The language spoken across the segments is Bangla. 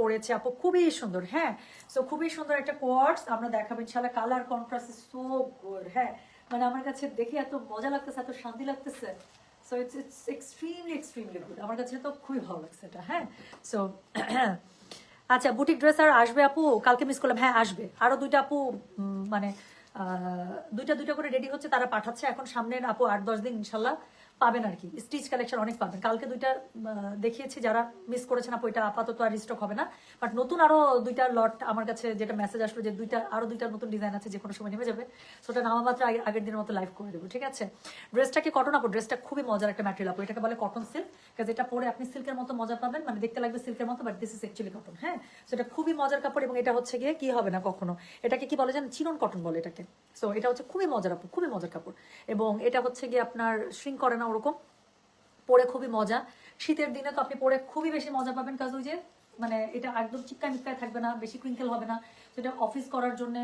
পরেছি আপু। খুবই সুন্দর হ্যাঁ? সো খুবই সুন্দর একটা কোয়ার্টস আমরা দেখাবো ইনশাল্লাহ কালার কন্ট্রাস্ট সো গুড হ্যাঁ? মানে আমার কাছে দেখে এত মজা লাগতেছে, এত শান্তি লাগতেছে। So it's it's extremely extremely good আমার কাছে তো খুবই ভালো লাগছে এটা হ্যাঁ? সো আচ্ছা বুটিক ড্রেস আর আসবে, আপু? কালকে মিস করলাম। হ্যাঁ আসবে। আরও দুইটা, আপু মানে দুইটা দুইটা করে রেডি হচ্ছে, তারা পাঠাচ্ছে। এখন সামনের, আপু, আট, দশ দিন ইনশাল্লাহ পাবেন আর কি। স্টিচ কালেকশন অনেক পাবেন। কালকে দুইটা দেখিয়েছি যারা মিস করেছেন আপু, এটা আপাতত আর স্টক হবে না। বাট নতুন আরও দুইটা লট আমার কাছে যেটা মেসেজ আসলো যে দুইটা, আরও দুইটা নতুন ডিজাইন আছে যে কোনো সময় নেমে যাবে। সেটা নামা মাত্র আগে- আগের দিনের মতো লাইভ করে দেবো, ঠিক আছে? ড্রেসটা কি কটন আপু? ড্রেসটা খুবই মজার একটা ম্যাটেরিয়াল আপু। এটাকে বলে কটন সিল্ক কাজ এটা পরে আপনি সিল্কের মতো মজা পাবেন। মানে দেখতে লাগবে সিল্কের মতো but this is actually cotton হ্যাঁ? সেটা খুবই মজার কাপড় এবং এটা হচ্ছে গিয়ে কি হবে না কখনো? এটাকে কি বলে জানেন? চিরন কটন বলে এটাকে। সো এটা হচ্ছে খুবই মজার আপু, খুবই মজার কাপড়। এবং এটা হচ্ছে গিয়ে আপনার শ্রিঙ্ক করে না ওরকম। পরে খুবই মজা। শীতের দিনে তো আপনি পরে খুবই বেশি মজা পাবেন কাজ, ওই যে মানে এটা একদম চিক্কায় মিক্কায় থাকবে না, বেশি ক্রিঙ্কেল হবে না। এটা অফিস করার জন্য,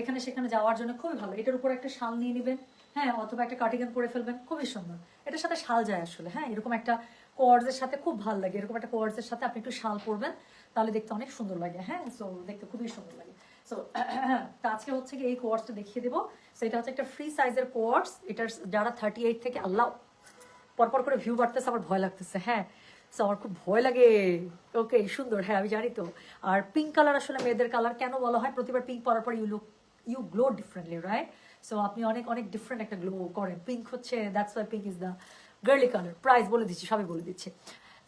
এখানে সেখানে যাওয়ার জন্য খুবই ভালো। এটার উপর একটা শাল নিয়ে নেবেন হ্যাঁ অথবা একটা কার্টিগান পরে ফেলবেন, খুবই সুন্দর। এটার সাথে শাল যায় আসলে হ্যাঁ এরকম একটা কোয়ার্ডসের সাথে খুব ভালো লাগে। এরকম একটা কোয়ার্ডসের সাথে আপনি একটু শাল পরবেন, তাহলে দেখতে অনেক সুন্দর লাগে হ্যাঁ সো দেখতে খুবই সুন্দর লাগে। সো তো আজকে হচ্ছে কি এই কোয়ার্সটা দেখিয়ে দেবো। সেটা হচ্ছে একটা ফ্রি সাইজের কোয়ার্স এটার যারা থার্টি এইট থেকে, আল্লাহ পরপর করে ভিউ বাড়তেছে আমার ভয় লাগতেছে হ্যাঁ। So, আমার খুব ভয় লাগে। ওকে সুন্দর হ্যাঁ আমি জানি তো। আর পিঙ্ক কালার আসলে মেয়েদের কালার কেন বলা হয়? প্রতিবার পিঙ্ক পরার পর you look you glow differently right so আপনি অনেক অনেক ডিফারেন্ট একটা গ্লো করেন। পিঙ্ক হচ্ছে that's why pink is the girly colour price বলে দিচ্ছি সবই বলে দিচ্ছি।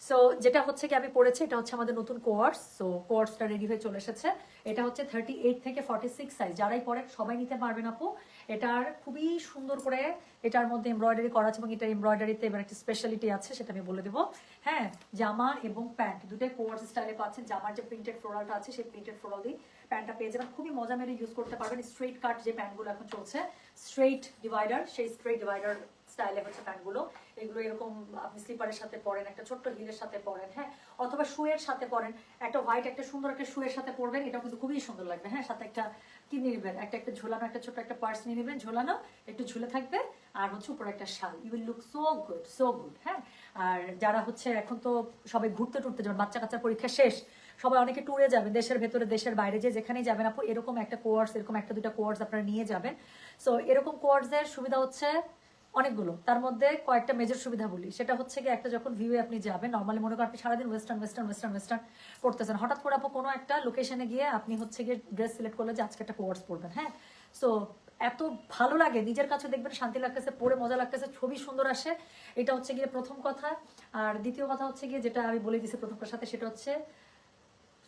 সো যেটা হচ্ছে কি আমি পড়েছি এটা হচ্ছে আমাদের নতুন কোয়ার্স সো কোয়ার্সটা রেডি হয়ে চলে এসেছে। এটা হচ্ছে থার্টি এইট থেকে ফর্টি সিক্স সাইজ যারাই পরে, সবাই নিতে পারবেন আপু। এটার খুবই সুন্দর করে এটার মধ্যে এমব্রয়ডারি করা আছে এবং এটা এমব্রয়ডারিতে এবার একটা স্পেশালিটি আছে, সেটা আমি বলে দেবো। হ্যাঁ জামা এবং প্যান্ট, দুটাই কোয়ার্স স্টাইলে পাচ্ছেন। জামার যে প্রিন্টেড ফ্লোরালটা আছে, সেই প্রিন্টেড ফ্লোরাল দিয়ে প্যান্টটা পেয়ে যাবেন। খুবই মজা মেরে ইউজ করতে পারবেন। স্ট্রেট কাট যে প্যান্টগুলো এখন চলছে স্ট্রেট ডিভাইডার সেই স্ট্রেট ডিভাইডার স্টাইলে হচ্ছে প্যান্টগুলো। এগুলো এরকম, আপনি স্লিপারের সাথে পরেন, একটা ছোট্ট হিলের সাথে পরেন হ্যাঁ? অথবা শুয়ের সাথে পরেন, একটা হোয়াইট একটা সুন্দর একটা শুয়ের সাথে পরবেন এটা কিন্তু খুবই সুন্দর লাগবে হ্যাঁ? সাথে একটা কি নিয়ে নেবেন? একটা একটা ঝোলানো, একটা ছোট একটা পার্স নিয়ে নেবেন, ঝোলানো, একটু ঝুলে থাকবে, আর হচ্ছে উপরে একটা শাল। You will look so good so good হ্যাঁ? আর যারা হচ্ছে এখন তো সবাই ঘুরতে টুরতে যাবেন, বাচ্চা কাচ্চার পরীক্ষা শেষ, সবাই অনেকে ট্যুরে যাবেন দেশের ভেতরে, দেশের বাইরে, যে যেখানেই যাবেন আপু, এরকম একটা কোর্স এরকম একটা দুটা কোর্স আপনারা নিয়ে যাবেন। সো এরকম কোর্সের সুবিধা হচ্ছে অনেকগুলো। তার মধ্যে কয়েকটা মেজর সুবিধা বলি। সেটা হচ্ছে কি একটা যখন ভিউয়ে আপনি যাবেন নর্মালি মনে করেন আপনি সারাদিন ওয়েস্টার্ন ওয়েস্টার্ন ওয়েস্টার্ন ওয়েস্টার্ন করতেছেন। হঠাৎ করে আপু কোনো একটা লোকেশনে গিয়ে আপনি হচ্ছে গিয়ে ড্রেস সিলেক্ট করলে যে আজকে একটা কোর্স পরবেন হ্যাঁ? সো এত ভালো লাগে। নিজের কাছে দেখবেন শান্তি লাগতেছে পরে মজা লাগতেছে, ছবি সুন্দর আসে। এটা হচ্ছে গিয়ে প্রথম কথা। আর দ্বিতীয় কথা হচ্ছে গিয়ে যেটা আমি বলে দিছি প্রথম সাথে, সেটা হচ্ছে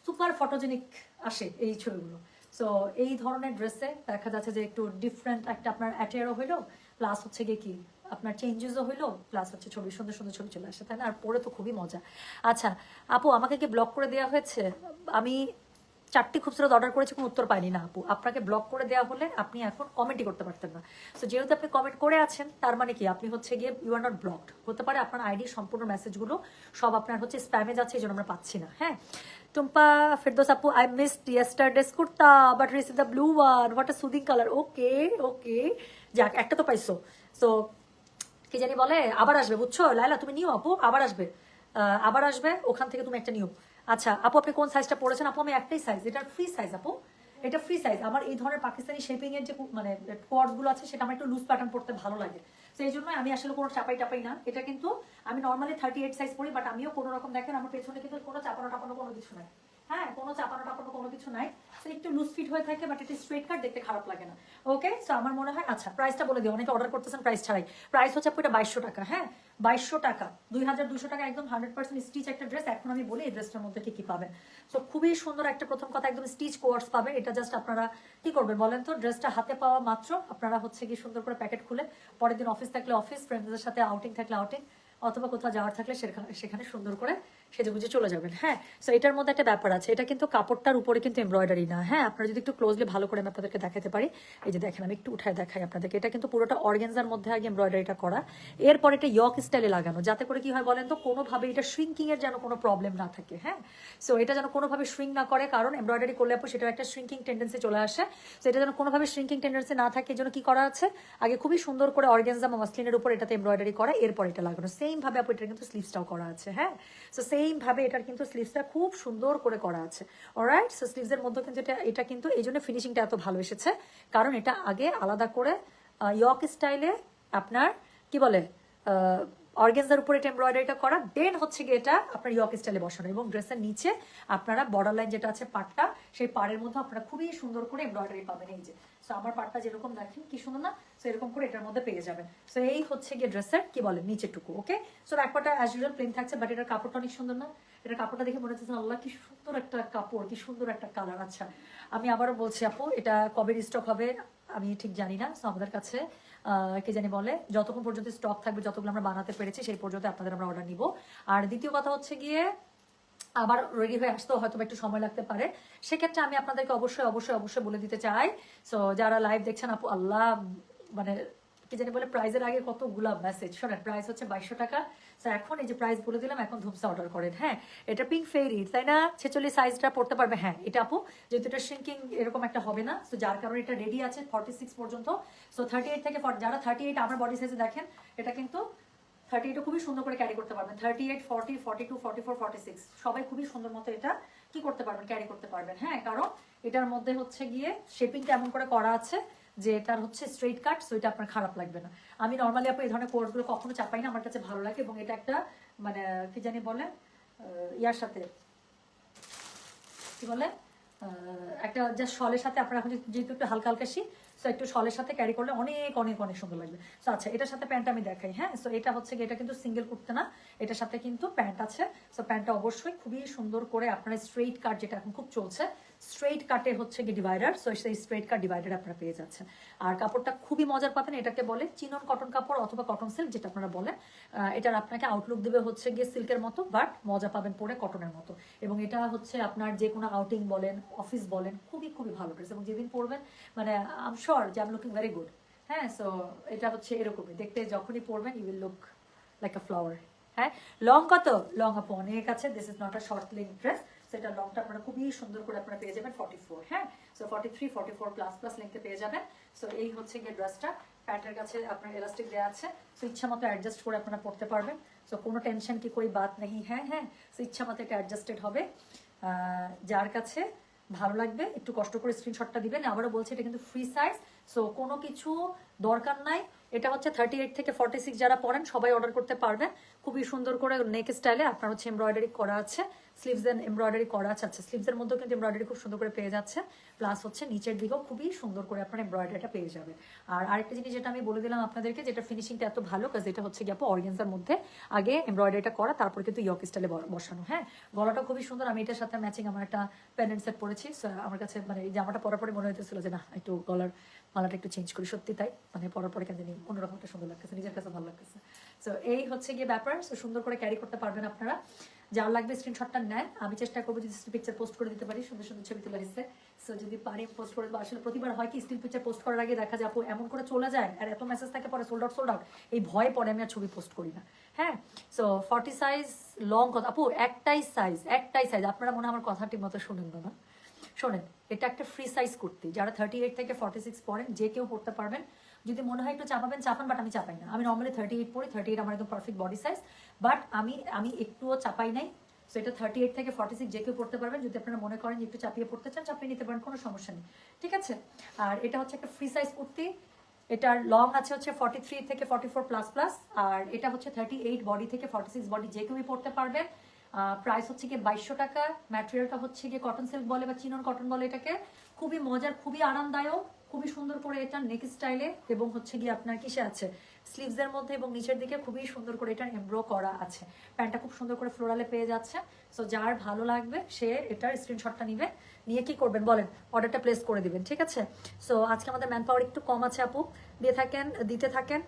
সুপার ফটোজেনিক আসে এই ছবিগুলো। সো এই ধরনের ড্রেসে দেখা যাচ্ছে যে একটু ডিফারেন্ট একটা আপনার অ্যাটেয়ারও হইল। প্লাস হচ্ছে গিয়ে কি? আপনার চেঞ্জেসও হইল প্লাস হচ্ছে ছবি, সুন্দর সুন্দর ছবি চলে আসে, তাই না? আর পরে তো খুবই মজা। আচ্ছা আপু, আমাকে কি ব্লক করে দেওয়া হয়েছে? আমি চারটি খুচরো অর্ডার করেছি, কোনো উত্তর পাইনি না, আপু। আপনাকে ব্লক করে দেওয়া হলে আপনি এখন কমেন্টই করতে পারতেন না। সো যেহেতু আপনি কমেন্ট করে আছেন, তার মানে কি? আপনি হচ্ছে গিয়ে ইউ আর নট ব্লকড হতে পারে আপনার আইডি সম্পূর্ণ মেসেজগুলো সব আপনার হচ্ছে স্প্যামে যাচ্ছে, এই জন্য আমরা পাচ্ছি না হ্যাঁ? টুম্পা, ফেরদোস আপু I missed yesterday's kurta but receive the blue one what a soothing colour okay okay যাক, একটা তো পাইছো। তো, কি জানি বলে, আবার আসবে, বুঝছ? লাইলা তুমি নিও আপু, আবার আসবে। আবার আসবে, ওখান থেকে তুমি একটা নিও। আচ্ছা আপু, আপনি কোন সাইজটা পড়েছেন? আপু, আমি একটাই সাইজ এটা ফ্রি সাইজ আপু। এটা ফ্রি সাইজ আমার এই ধরনের পাকিস্তানি শেপিং এর যে মানে গুলো আছে, সেটা আমার একটু লুজ প্যাটার্ন পড়তে ভালো লাগে। সেই জন্য আমি আসলে কোনো চাপাই টাপাই না। এটা কিন্তু আমি নর্মালি থার্টি এইট সাইজ পড়ি বাট আমিও কোনো রকম দেখেন, আমার পেছনে কিন্তু কোনো চাপানো টাপানো কোনো কিছু নাই। হ্যাঁ কোনো চাপানো টাপানো কোনো কিছু নাই। সো একটু লুজ ফিট হয়ে থাকে বাট এটা স্ট্রেট কাট দেখতে খারাপ লাগে না। ওকে সো আমার মনে হয় আচ্ছা প্রাইসটা বলে দিও। অনেকে অর্ডার করতেছেন প্রাইস ছাড়াই। প্রাইস হচ্ছে আপু এটা বাইশশো টাকা হ্যাঁ? বাইশশো টাকা। দুই হাজার দুশো টাকা একদম হান্ড্রেড পার্সেন্ট স্টিচ একটা ড্রেস এখন আমি বলি এই ড্রেসটার মধ্যে কি কি পাবেন। সো খুবই সুন্দর একটা প্রথম কথা একদম স্টিচ কোয়ার্স পাবেন এটা জাস্ট আপনারা কি করবেন বলেন তো? ড্রেসটা হাতে পাওয়া মাত্র। আপনারা হচ্ছে কি সুন্দর করে প্যাকেট খুলে, পরের দিন অফিস থাকলে অফিস ফ্রেন্ডসদের সাথে আউটিং থাকলে আউটিং অথবা কোথাও যাওয়ার থাকলে সেখানে সেখানে সুন্দর করে সেজে গুজে চলে যাবেন। হ্যাঁ সো এটার মধ্যে একটা ব্যাপার আছে। এটা কিন্তু কাপড়টার উপরে কিন্তু এমব্রয়ডারি না। হ্যাঁ আপনারা যদি একটু ক্লোজলি ভালো করে আমি আপনাদেরকে দেখাতে পারি। এই যে দেখেন, আমি একটু উঠায় দেখাই আপনাদেরকে। এটা কিন্তু পুরোটা অর্গেনজার মধ্যে আগে এমব্রয়ডারিটা করা। এরপর এটা ইয়ক স্টাইলে লাগানো, যাতে করে কি হয় বলেন তো, কোনোভাবে এটা শ্রিঙ্কিং এর যেন কোনো প্রবলেম না থাকে। হ্যাঁ সো এটা যেন কোনোভাবে শ্রিঙ্ক না করে, কারণ এমব্রয়ডারি করলে আপু সেটা একটা শ্রিঙ্কিং টেন্ডেন্সি চলে আসে। সো এটা যেন কোনোভাবে শ্রিঙ্কিং টেন্ডেন্সি না থাকে জন্য কি করা আছে? আগে খুবই সুন্দর করে অর্গেনজা বা মাসলিনের উপর এটাতে এমব্রয়ডারি করা, এরপর এটা লাগানো। সেম ভাবে আপু এটা কিন্তু স্লিভসটাও করা আছে। হ্যাঁ সো সেম সেম ভাবে এটার কিন্তু স্লিভসটা খুব সুন্দর করে করা আছে। অলরাইট সো স্লিভসের মধ্যে কিন্তু এটা এটা কিন্তু এই জন্য ফিনিশিংটা এত ভালো এসেছে। কারণ এটা আগে আলাদা করে ইয়ক স্টাইলে আপনার, কি বলে অর্গেনজার উপর এটা এমব্রয়ডারিটা করা দেন হচ্ছে গিয়ে এটা আপনার ইয়ক স্টাইলে বসানো। এবং ড্রেসের নিচে আপনারা বর্ডার লাইন যেটা আছে পাটটা, সেই পাড়ের মধ্যে আপনারা খুবই সুন্দর করে এমব্রয়ডারি পাবেন। এই যে সো আমার পাটটা যেরকম দেখেন, কি সুন্দর না? সো এরকম করে এটার মধ্যে পেয়ে যাবেন। সো এই হচ্ছে গিয়ে ড্রেসের কি বলে নিচেরটুকু ওকে সো ব্যাকপাটা অ্যাজ ইউজুয়াল প্লেন থাকছে বাট এটার কাপড়টা অনেক সুন্দর না? এটার কাপড়টা দেখে মনে হচ্ছে আল্লাহ, কি সুন্দর একটা কাপড়, কি সুন্দর একটা কালার আচ্ছা। আমি আবারও বলছি, আপু, এটা কবে স্টক হবে, আমি ঠিক জানি না। সো আমাদের কাছে কে জানি বলে, যতক্ষণ পর্যন্ত স্টক থাকবে, যতগুলো আমরা বানাতে পেরেছি, সেই পর্যন্ত আপনাদের আমরা অর্ডার নিব। আর দ্বিতীয় কথা হচ্ছে গিয়ে আবার রেডি হয়ে আসতেও হয়তো একটু সময় লাগতে পারে। সেক্ষেত্রে আমি আপনাদেরকে অবশ্যই অবশ্যই অবশ্যই বলে দিতে চাই। সো যারা লাইভ দেখছেন, আপু, আল্লাহ মানে কি জানি বলে প্রাইজের আগে কত কতগুলা মেসেজ শোনেন প্রাইস হচ্ছে বাইশশো টাকা। তো এখন এই যে প্রাইস বলে দিলাম, এখন ধূমসা অর্ডার করেন হ্যাঁ? এটা পিঙ্ক ফেরি তাই না? ছেচল্লিশ সাইজটা পড়তে পারবে হ্যাঁ এটা আপু। যেহেতু এটা শ্রিঙ্কিং এরকম একটা হবে না তো যার কারণে এটা রেডি আছে ফর্টি সিক্স পর্যন্ত। সো থার্টি এইট থেকে 40 যারা থার্টি এইট আমার বডি সাইজে দেখেন, এটা কিন্তু থার্টি এইটও খুবই সুন্দর করে ক্যারি করতে পারবেন। Thirty eight forty forty two forty four forty six সবাই খুবই সুন্দর মতো এটা কি করতে পারবেন ক্যারি করতে পারবেন। হ্যাঁ কারণ এটার মধ্যে হচ্ছে গিয়ে শেপিংটা এমন করে করা আছে যে এটার হচ্ছে স্ট্রেট কাট সো এটা আপনার খারাপ লাগবে না। আমি নর্মালি আপু এই ধরনের কোর্সগুলো কখনো চাপাই না, আমার কাছে ভালো লাগে এবং এটা একটা মানে কি জানি বলে ইয়ার সাথে, কি বলে একটা যা শলের সাথে আপনারা এখন যেহেতু একটু হালকা হালকা শীত সো একটু শলের সাথে ক্যারি করলে অনেক অনেক অনেক সুন্দর লাগবে। সো আচ্ছা এটার সাথে প্যান্ট আমি দেখাই হ্যাঁ? সো এটা হচ্ছে এটা কিন্তু সিঙ্গেল করতে না। এটার সাথে কিন্তু প্যান্ট আছে। সো প্যান্টটা অবশ্যই খুবই সুন্দর করে আপনারা স্ট্রেইট কাট যেটা এখন খুব চলছে স্ট্রেইট কাটে হচ্ছে গিয়ে ডিভাইডার সো সেই স্ট্রেইট কাট ডিভাইডার আপনারা পেয়ে যাচ্ছেন। আর কাপড়টা খুবই মজার পাবেন, এটাকে বলে চিনন কটন কাপড় অথবা কটন সিল্ক যেটা আপনারা বলেন। এটার আপনাকে আউটলুক দেবে হচ্ছে গিয়ে সিল্কের মতো বাট মজা পাবেন পরে কটনের মতো। এবং এটা হচ্ছে আপনার যে কোনো আউটিং বলেন অফিস বলেন, খুবই খুবই ভালো ড্রেস এবং যেদিন পরবেন মানে আম শিওর যে আম লুকিং ভেরি গুড হ্যাঁ সো এটা হচ্ছে এরকমই। দেখতে যখনই পরবেন you will look like a flower হ্যাঁ লং কত লং আপু অনেক আছে this is not a short leg dress সেটা লংটা আপনারা খুবই সুন্দর করে আপনারা পেয়ে যাবেন ফর্টি ফোর হ্যাঁ? So forty three forty four plus plus লেংথে পেয়ে যাবেন। সো এই হচ্ছে গিয়ে ড্রেসটা প্যান্টের কাছে আপনার এলাস্টিক দেওয়া আছে। সো ইচ্ছা মতো অ্যাডজাস্ট করে আপনারা পড়তে পারবেন। সো কোনো টেনশন কি, কই বাত নেই হ্যাঁ হ্যাঁ? সো ইচ্ছা মতো এটা অ্যাডজাস্টেড হবে। যার কাছে ভালো লাগবে, একটু কষ্ট করে স্ক্রিনশটটা দিবেন। আবারও বলছি, এটা কিন্তু ফ্রি সাইজ সো কোনো কিছু দরকার নাই। এটা হচ্ছে থার্টি এইট থেকে ফর্টি সিক্স যারা পড়েন, সবাই অর্ডার করতে পারবেন। খুবই সুন্দর করে নেক স্টাইলে আপনার হচ্ছে এমব্রয়ডারি করা আছে। স্লিভস এন্ড এমব্রয়ডারি করা আছে আচ্ছা স্লিভসের মধ্যেও কিন্তু এমব্রয়ডারি খুব সুন্দর করে পেয়ে যাচ্ছে প্লাস হচ্ছে নিচের দিকেও খুবই সুন্দর করে আপনার এমব্রয়ডারিটা পেয়ে যাবে আর আরেকটা জিনিস যেটা আমি বলে দিলাম আপনাদেরকে, যেটা ফিনিশিংটা এত ভালো কাজ এটা হচ্ছে গিয়ে অর্গেন্সার মধ্যে আগে এমব্রয়ডারিটা করা, তারপর কিন্তু ইয়ক স্টাইলে বসানো। হ্যাঁ গলাটা খুবই সুন্দর। আমি এটার সাথে ম্যাচিং আমার একটা প্যান্ডেন্ট সেট পরেছি। আমার কাছে মানে এই জামাটা পরার পরে মনে হইতেছিল যে, না, একটু গলার মালাটা একটু চেঞ্জ করি। সত্যি তাই। মানে পরার পরে কেন জানি অন্যরকম একটা সুন্দর লাগতেছে, নিজের কাছে ভালো লাগতেছে। সো এই হচ্ছে গিয়ে ব্যাপার। সুন্দর করে ক্যারি করতে পারবেন আপনারা। যার লাগবে স্ক্রিনশটটা নেন। আমি চেষ্টা করব যদি স্টিল পিকচার পোস্ট করে দিতে পারি, সুন্দর সুন্দর ছবি তুলে দিচ্ছে সো যদি পারি পোস্ট করে দেবো। আসলে প্রতিবার হয় কি স্টিল পিকচার পোস্ট করার আগে দেখা আপু, এমন করে চলে যায় আর এত মেসেজ থাকে, পরে সোল্ড আউট সোল্ড আউট এই ভয়ে পরে আমি আর ছবি পোস্ট করি না। হ্যাঁ? সো ফর্টি সাইজ লং কথা। আপু, একটাই সাইজ একটাই সাইজ আপনারা মনে আমার কথাটি মতো শুনেন না শোনেন, এটা একটা ফ্রি সাইজ কুর্তি। যারা থার্টি এইট থেকে ফর্টি সিক্স পড়েন যে কেউ পড়তে পারবেন। যদি মনে হয় একটু চাপাবেন, চাপান বাট আমি চাপাই না। আমি নর্মালি থার্টি এইট পড়ি থার্টি এইট আমার একদম পারফেক্ট বডি সাইজ বাট আমি আমি একটুও চাপাই নাই। সো এটা থার্টি এইট থেকে ফর্টি সিক্স যে কেউ পড়তে পারবেন। যদি আপনারা মনে করেন যে একটু চাপিয়ে পড়তে চান, চাপিয়ে নিতে পারেন, কোনো সমস্যা নেই। ঠিক আছে? আর এটা হচ্ছে একটা ফ্রি সাইজ কুর্তি। এটার লং আছে হচ্ছে ফর্টি থ্রি থেকে ফর্টি ফোর প্লাস প্লাস আর এটা হচ্ছে থার্টি এইট বডি থেকে ফর্টি সিক্স বডি যে কেউই পড়তে পারবেন। প্রাইস হচ্ছে গিয়ে বাইশশো টাকা। ম্যাটেরিয়ালটা হচ্ছে গিয়ে কটন সিল্ক বলে বা চিনন কটন বলে এটাকে। খুবই মজার, খুবই আরামদায়ক, খুবই সুন্দর করে এটা নেক স্টাইলে এবং হচ্ছে গিয়ে আপনার কিসে আছে? স্লিভসের মধ্যে এবং নিচের দিকে খুবই সুন্দর করে এটা এমব্রো করা আছে। প্যান্টটা খুব সুন্দর করে ফ্লোরালে পেয়ে যাচ্ছে। সো যার ভালো লাগবে, সে এটার স্ক্রিনশটটা নিবে। নিয়ে কি করবেন বলেন? অর্ডারটা প্লেস করে দিবেন, ঠিক আছে? সো আজকে আমাদের ম্যান পাওয়ার একটু কম আছে আপু। দিয়ে থাকেন, দিতে থাকেন।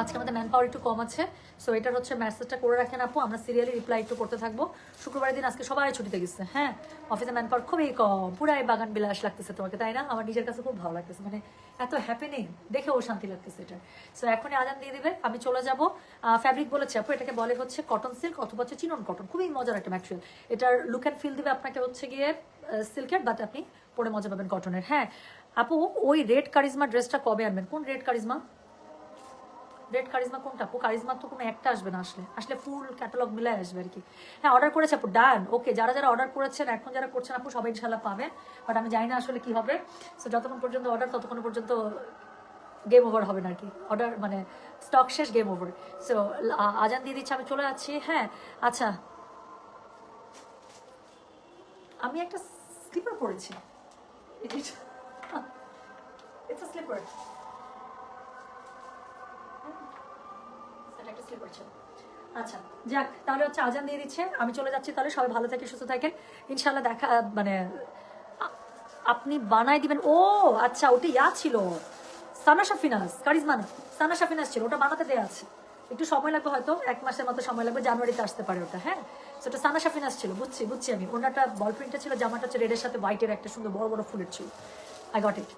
আজকে আমাদের ম্যান পাওয়ার একটু কম আছে সো এটার হচ্ছে মেসেজটা করে রাখেন আপু, আমরা সিরিয়ালি রিপ্লাই একটু করতে থাকব। শুক্রবারের দিন আজকে সবাই ছুটিতে গেছে হ্যাঁ? অফিসে ম্যান পাওয়ার খুবই কম, পুরাই বাগান বিলাস লাগতেছে তোমাকে, তাই না? আমার নিজের কাছে খুব ভালো লাগতেছে মানে এত হ্যাপেনিং দেখেও শান্তি লাগতেছে এটা। সো এখনই আজান দিয়ে দিবে, আমি চলে যাব। ফ্যাব্রিক বলেছে আপু, এটাকে বলে হচ্ছে কটন সিল্ক অথবা হচ্ছে চিনন কটন খুবই মজার একটা ম্যাটেরিয়াল এটার লুক অ্যান্ড ফিল দিবে আপনাকে হচ্ছে গিয়ে সিল্কের বাট আপনি পরে মজা পাবেন কটনের হ্যাঁ? আপু, ওই রেড কারিজমা ড্রেসটা কবে আনবেন? কোন রেড কারিজমা রেড কারিজমা কোনটা? আপু কারিজমা তো কোনো একটা আসবে না আসলে। আসলে ফুল ক্যাটালগ মিলে আসবে আর কি। হ্যাঁ অর্ডার করেছে আপু ডান ওকে যারা যারা অর্ডার করেছেন, এখন যারা করছেন আপু, সবাই ইনশাল্লাহ পাবেন। বাট আমি জানি না আসলে কি হবে। সো যতক্ষণ পর্যন্ত অর্ডার ততক্ষণ পর্যন্ত গেম ওভার হবে না আর কি। অর্ডার মানে স্টক শেষ গেম ওভার সো আজান দিয়ে দিচ্ছে, আমি চলে যাচ্ছি। হ্যাঁ আচ্ছা। আমি একটা স্লিপার পরেছি। স্লিপার একটা স্লিপার ছিল আচ্ছা যাক, তাহলে হচ্ছে আজান দিয়ে দিচ্ছে। আমি চলে যাচ্ছি তাহলে, সবাই ভালো থাকে সুস্থ থাকেন। ইনশাল্লাহ দেখা মানে আপনি বানাই দিবেন। ও আচ্ছা ওটা ইয়া ছিল। সানাশা ফিনান্স কারিজমা না সানাশা ফিনান্স ছিল, ওটা বানাতে দেওয়া আছে। একটু সময় লাগবে হয়তো, এক মাসের মতো সময় লাগবে, জানুয়ারিতে আসতে পারে ওটা হ্যাঁ? সেটা সানাশা ফিনান্স ছিল, বুঝছি বুঝছি আমি। ওনাটা বল প্রিন্টটা ছিল, জামাটা হচ্ছে রেডের সাথে হোয়াইটের একটা সুন্দর বড় বড় ফুলের ছিল। আই গট ইট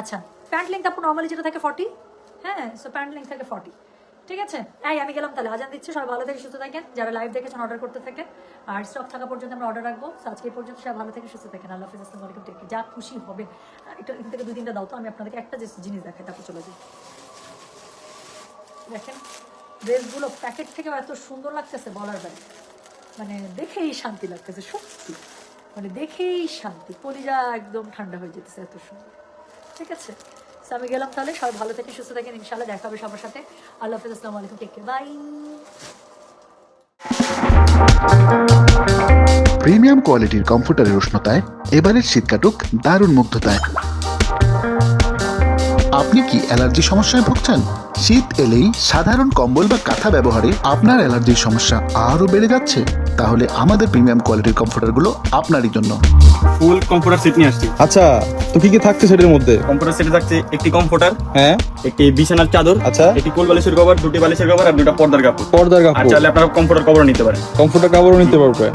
আচ্ছা প্যান্ট লিঙ্ক আপনার নর্মালি যেটা থাকে ফর্টি হ্যাঁ সো প্যান্ট লিঙ্ক থাকে ফর্টি ঠিক আছে? এই, আমি গেলাম তাহলে। আজান দিচ্ছি, সবাই ভালো থেকে সুস্থ থাকেন। যারা লাইভ দেখেছেন অর্ডার করতে থাকেন। আর স্টক থাকা পর্যন্ত আমরা অর্ডার রাখব। আজকে পর্যন্ত সবাই ভালো থেকে সুস্থ থাকেন। আল্লাহ হাফিজ, আসসালামু আলাইকুম। যা খুশি হবে। এটা এখান থেকে দুই তিনটা দাও তো, আমি আপনাদেরকে একটা জিনিস দেখাই, তারপর চলে যাই। দেখেন ড্রেসগুলো প্যাকেট থেকে এত সুন্দর লাগতেছে বলার বাইরে। মানে দেখেই শান্তি লাগতেছে, সত্যি। মানে দেখেই শান্তি। কলিজা একদম ঠান্ডা হয়ে যেতেছে এত সুন্দর। ঠিক আছে? So, আমি গেলাম তাহলে। সবাই ভালো থেকে সুস্থ থাকেন। ইনশাল্লাহ দেখা হবে সবার সাথে। আল্লাহ হাফিজ আসসালামু আলাইকুম। টেক বাই প্রিমিয়াম কোয়ালিটির কমফোর্টারের উষ্ণতায় এবারের শীত কাটুক দারুণ মুগ্ধতায়। আপনি কি অ্যালার্জি সমস্যায় ভুগছেন? শীত এলেই সাধারণ কম্বল বা কাঁথা ব্যবহারে আপনার অ্যালার্জির সমস্যা আরও বেড়ে যাচ্ছে। তাহলে আমাদের প্রিমিয়াম কোয়ালিটির কমফোর্টারগুলো আপনারই জন্য। ফুল কম্পিউটার সেট নিয়ে আসছি। আচ্ছা তো কি কি থাকছে সেটার মধ্যে? কম্পিউটার সেটে থাকছে একটি কম্পিউটার হ্যাঁ। একটি বিছানার চাদর আচ্ছা। একটি কোল বালিশের কভার দুটি বালিশের কভার আর দুটো পর্দার কাপড়। পর্দার আর কাপড়। চাইলে আপনারা কম্পিউটার কভার নিতে পারেন। কমফোর্টার কাপড়ও নিতে পারবে।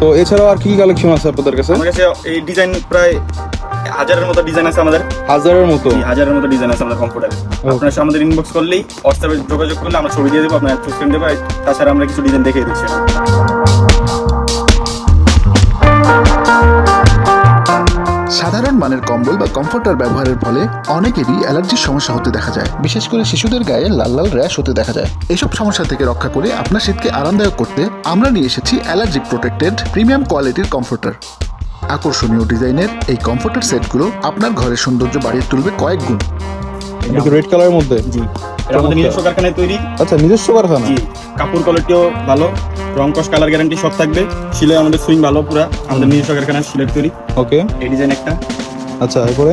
তো এছাড়াও আর কি কি কালেকশন আছে আপনাদের কাছে? আমার কাছে এই ডিজাইন প্রায় হাজারের মতো ডিজাইন আছে আমাদের। হাজারের মতো? এই হাজারের মতো ডিজাইন আছে আমাদের কম্পিউটারে আপনারা আমাদের ইনবক্স করলেই হোয়াটসঅ্যাপে যোগাযোগ করলে আমরা ছবি দিয়ে দেবো আপনার চুজ করে দেবো তাছাড়া আমরা কিছু ডিজাইন দেখিয়ে দিচ্ছি। মানের কম্বল বা কমফোর্টার ব্যবহারের ফলে অনেকেরই অ্যালার্জির সমস্যা হতে দেখা যায়। বিশেষ করে শিশুদের গায়ে লাল লাল র্যাশ হতে দেখা যায়। এসব সমস্যা থেকে রক্ষা করে আপনার শীতকে আরামদায়ক করতে আমরা নিয়ে এসেছি অ্যালার্জি প্রোটেক্টেড প্রিমিয়াম কোয়ালিটির কমফোর্টার আকর্ষণীয় ডিজাইনের এই কমফোর্টার সেটগুলো আপনার ঘরের সৌন্দর্য বাড়িয়ে তুলবে কয়েক গুণ। রেড কালারের মধ্যে? জি। এটা আমাদের নিজস্ব কারখানায় তৈরি। আচ্ছা নিজস্ব কারখানা? জি। কাপড় কোয়ালিটিও ভালো রং কস কালার গ্যারান্টি সব থাকবে। সিলাই আমাদের সুইং ভালো পুরা। আমাদের নিজস্ব কারখানায় সিলেট তৈরি। ওকে এই ডিজাইন একটা। আচ্ছা এরপরে?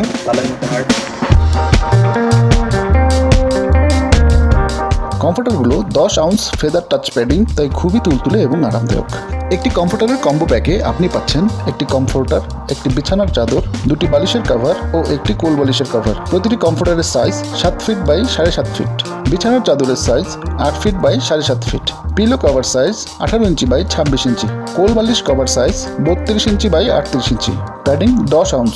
কমফোর্টারগুলো দশ আউন্স ফেদার টাচ প্যাডিং, তাই খুবই তুলতুলে এবং আরামদায়ক। একটি কমফোর্টারের কম্বো প্যাকে আপনি পাচ্ছেন একটি কমফোর্টার, একটি বিছানার চাদর, দুটি বালিশের কভার ও একটি কোল বালিশের কভার প্রতিটি কমফোর্টারের সাইজ সাত ফিট বাই সাড়ে সাত ফিট বিছানার চাদরের সাইজ আট ফিট বাই সাড়ে সাত ফিট পিলো কভার সাইজ আঠারো ইঞ্চি বাই ছাব্বিশ ইঞ্চি। কোল বালিশ কভার সাইজ বত্রিশ ইঞ্চি বাই আটত্রিশ ইঞ্চি। প্যাডিং দশ আউন্স।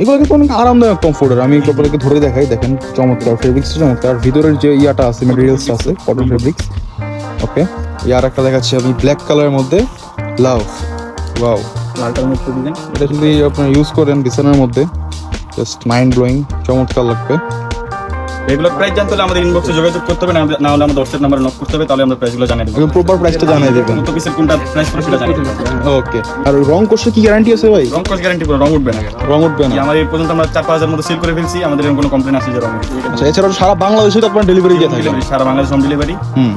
এগুলো কিন্তু অনেক আরামদায়ক কমফোর্টের আমি আপনাদেরকে ধরে দেখাই দেখেন চমৎকার ফেব্রিক্স চমৎকার। ভিতরের যে ইয়াটা আছে মেটেরিয়ালসটা আছে কটন ফেব্রিক্স ওকে ইয়ার একটা দেখাচ্ছি আপনি ব্ল্যাক কালারের মধ্যে লাভ ওয়াও লালটার মধ্যে এটা যদি আপনার ইউজ করেন বিছানার মধ্যে জাস্ট মাইন্ড ব্লোয়িং চমৎকার লাগবে। রেগুলার প্রাইস জানতে হলে আমাদের ইনবক্সে যোগাযোগ করতে হবে না হলে আমাদের হোয়াটসঅ্যাপ নাম্বারে নক করতে হবে তাহলে আমরা প্রাইসগুলো জানিয়ে দেবো। প্রপার প্রাইসটা জানিয়ে দেবেন। কত পিসের কোনটা প্রাইস পড়ে সেটা জানিয়ে দেবো। ওকে আর রং কোর্সে কি গ্যারান্টি আছে ভাই? রং কস গ্যারান্টি পুরো রং উঠবে না। রং উঠবে না। আমার এই পর্যন্ত আমরা চার পাঁচ হাজার মতো সেল করে ফেলছি আমাদের এরকম কোনো কমপ্লেন আসে যে রং আচ্ছা এছাড়াও সারা বাংলাদেশে তো আপনার ডেলিভারি দিয়ে থাকেন সারা বাংলাদেশ হোম ডেলিভারি হুম।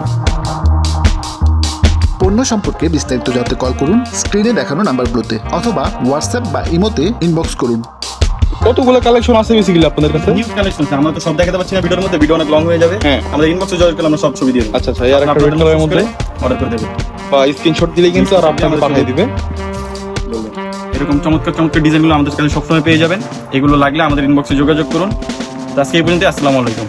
পণ্য সম্পর্কে বিস্তারিত জানতে কল করুন স্ক্রিনে দেখানো নাম্বারগুলোতে অথবা হোয়াটসঅ্যাপ বা ইমোতে ইনবক্স করুন। কতগুলো কালেকশন আছে বেসিক্যালি আপনাদের কাছে? নিউ কালেকশন আমরা তো সব দেখাতে পাচ্ছি না ভিডিওর মধ্যে ভিডিও অনেক লং হয়ে যাবে। হ্যাঁ। আমাদের ইনবক্সে জয়েন করলে আমরা সব ছবি দিয়ে দেবো। আচ্ছা আচ্ছা এর একটা রেড কালারের মধ্যে? অর্ডার করে দেবো বা স্ক্রিনশট দিলে কিন্তু আর আপনাকে পাঠিয়ে দিবে। এরকম চমৎকার চমৎকার ডিজাইনগুলো আমাদের কাছে সবসময় পেয়ে যাবেন। এগুলো লাগলে আমাদের ইনবক্সে যোগাযোগ করুন। আজকে এই পর্যন্ত আসসালামু আলাইকুম।